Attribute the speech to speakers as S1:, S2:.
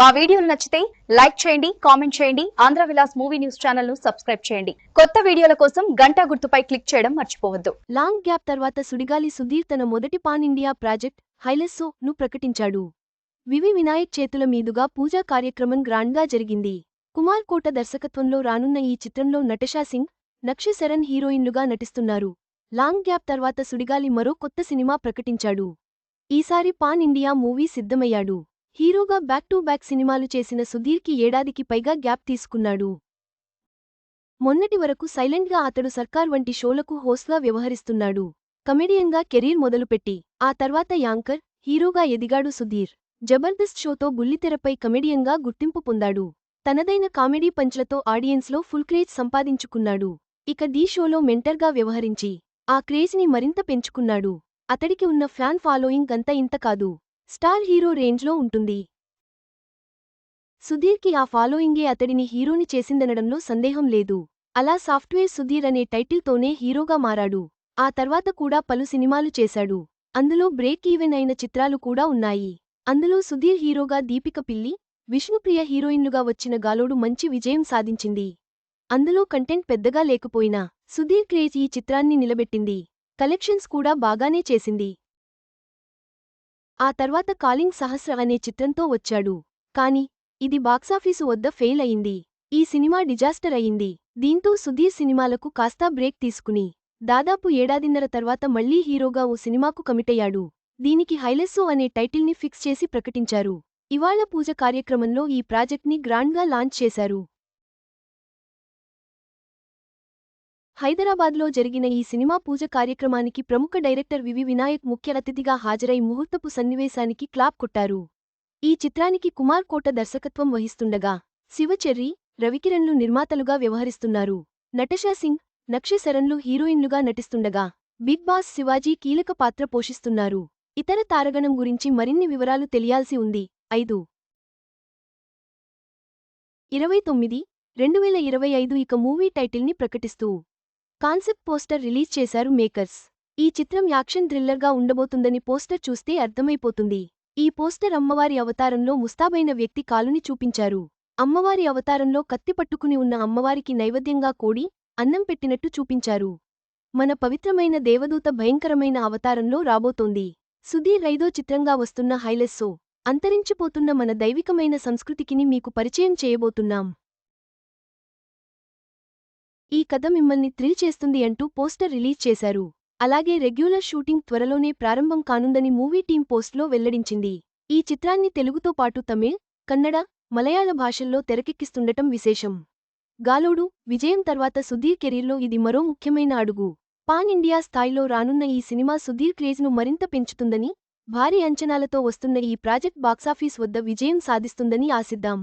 S1: మా వీడియోలు నచ్చితే లైక్ చేయండి కామెంట్ చేయండి ఆంధ్ర విలాస్ మూవీ న్యూస్ ఛానల్ను సబ్స్క్రైబ్ చేయండి. కొత్త వీడియోల కోసం గంట గుర్తుపై క్లిక్ చేయడం మర్చిపోవద్దు.
S2: లాంగ్ గ్యాప్ తర్వాత సుడిగాలి సుధీర్ తన మొదటి పాన్ ఇండియా ప్రాజెక్ట్ హైలెస్సో ను ప్రకటించాడు. వివి వినాయక్ చేతుల మీదుగా పూజా కార్యక్రమం గ్రాండ్గా జరిగింది. కుమార్ కోట దర్శకత్వంలో రానున్న ఈ చిత్రంలో నటషా సింగ్ నక్షశరణ్ హీరోయిన్లుగా నటిస్తున్నారు. లాంగ్ గ్యాప్ తర్వాత సుడిగాలి మరో కొత్త సినిమా ప్రకటించాడు. ఈసారి పాన్ ఇండియా మూవీ సిద్ధమయ్యాడు. హీరోగా బ్యాక్ టు బ్యాక్ సినిమాలు చేసిన సుధీర్కి ఏడాదికి పైగా గ్యాప్ తీసుకున్నాడు. మొన్నటి వరకు సైలెంట్గా అతడు సర్కార్ వంటి షోలకు హోస్ట్గా వ్యవహరిస్తున్నాడు. కమెడియన్గా కెరీర్ మొదలుపెట్టి ఆ తర్వాత యాంకర్ హీరోగా ఎదిగాడు సుధీర్. జబర్దస్త్ షోతో బుల్లితెరపై కమెడియన్గా గుర్తింపు పొందాడు. తనదైన కామెడీ పంచ్లతో ఆడియన్స్లో ఫుల్ క్రేజ్ సంపాదించుకున్నాడు. ఇక దీ షోలో మెంటర్గా వ్యవహరించి ఆ క్రేజ్ని మరింత పెంచుకున్నాడు. అతడికి ఉన్న ఫ్యాన్ ఫాలోయింగ్ అంత ఇంత కాదు. స్టార్ హీరో రేంజ్లో ఉంటుంది. సుధీర్కి ఆ ఫాలోయింగే అతడిని హీరోని చేసిందనడంలో సందేహం లేదు. అలా సాఫ్ట్వేర్ సుధీర్ అనే టైటిల్తోనే హీరోగా మారాడు. ఆ తర్వాత కూడా పలు సినిమాలు చేశాడు. అందులో బ్రేక్ ఈవెన్ అయిన చిత్రాలు కూడా ఉన్నాయి. అందులో సుధీర్ హీరోగా దీపిక పిల్లి విష్ణుప్రియ హీరోయిన్లుగా వచ్చిన గాలోడు మంచి విజయం సాధించింది. అందులో కంటెంట్ పెద్దగా లేకపోయినా సుధీర్ క్రేజ్ ఈ చిత్రాన్ని నిలబెట్టింది. కలెక్షన్స్ కూడా బాగానే చేసింది. ఆ తర్వాత కాలింగ్ సహస్ర అనే చిత్రంతో వచ్చాడు. కాని ఇది బాక్సాఫీసు వద్ద ఫెయిల్ అయింది. ఈ సినిమా డిజాస్టర్ అయింది. దీంతో సుధీర్ సినిమాలకు కాస్తా బ్రేక్ తీసుకుని దాదాపు ఏడాదిన్నర తర్వాత మళ్ళీ హీరోగా ఓ సినిమాకు కమిటయ్యాడు. దీనికి హైలెస్సో అనే టైటిల్ని ఫిక్స్ చేసి ప్రకటించారు. ఇవాళ పూజ కార్యక్రమంలో ఈ ప్రాజెక్ట్ని గ్రాండ్గా లాంచ్ చేశారు. హైదరాబాద్లో జరిగిన ఈ సినిమా పూజ కార్యక్రమానికి ప్రముఖ డైరెక్టర్ వివి వినాయక్ ముఖ్య అతిథిగా హాజరై ముహూర్తపు సన్నివేశానికి క్లాప్ కొట్టారు. ఈ చిత్రానికి కుమార్ కోట దర్శకత్వం వహిస్తుండగా శివచెర్రి రవికిరణ్లు నిర్మాతలుగా వ్యవహరిస్తున్నారు. నటషా సింగ్ నక్షి శరణ్లు హీరోయిన్లుగా నటిస్తుండగా బిగ్ బాస్ శివాజీ కీలక పాత్ర పోషిస్తున్నారు. ఇతర తారగణం గురించి మరిన్ని వివరాలు తెలియాల్సి ఉంది. ఐదు. ఇరవై తొమ్మిది రెండు వేల ఇరవై ఐదు ఇక మూవీ టైటిల్ని ప్రకటిస్తూ కాన్సెప్ట్ పోస్టర్ రిలీజ్ చేశారు మేకర్స్. ఈ చిత్రం యాక్షన్ థ్రిల్లర్గా ఉండబోతుందని పోస్టర్ చూస్తే అర్థమైపోతుంది. ఈ పోస్టర్ అమ్మవారి అవతారంలో ముస్తాబైన వ్యక్తి కాలుని చూపించారు. అమ్మవారి అవతారంలో కత్తి పట్టుకుని ఉన్న అమ్మవారికి నైవేద్యంగా కోడి అన్నం పెట్టినట్టు చూపించారు. మన పవిత్రమైన దేవదూత భయంకరమైన అవతారంలో రాబోతోంది. సుధీర్ ఐదో చిత్రంగా వస్తున్న హైలెస్సో అంతరించిపోతున్న మన దైవికమైన సంస్కృతికిని మీకు పరిచయం చేయబోతున్నాం. ఈ కథ మిమ్మల్ని థ్రిల్ చేస్తుంది అంటూ పోస్టర్ రిలీజ్ చేశారు. అలాగే రెగ్యులర్ షూటింగ్ త్వరలోనే ప్రారంభం కానుందని మూవీ టీం పోస్ట్లో వెల్లడించింది. ఈ చిత్రాన్ని తెలుగుతో పాటు తమిళ్ కన్నడ మలయాళ భాషల్లో తెరకెక్కిస్తుండటం విశేషం. గాలోడు విజయం తర్వాత సుధీర్ కెరీర్లో ఇది మరో ముఖ్యమైన అడుగు. పాన్ ఇండియా స్థాయిలో రానున్న ఈ సినిమా సుధీర్ క్రేజ్ను మరింత పెంచుతుందని భారీ అంచనాలతో వస్తున్న ఈ ప్రాజెక్ట్ బాక్సాఫీస్ వద్ద విజయం సాధిస్తుందని ఆశిద్దాం.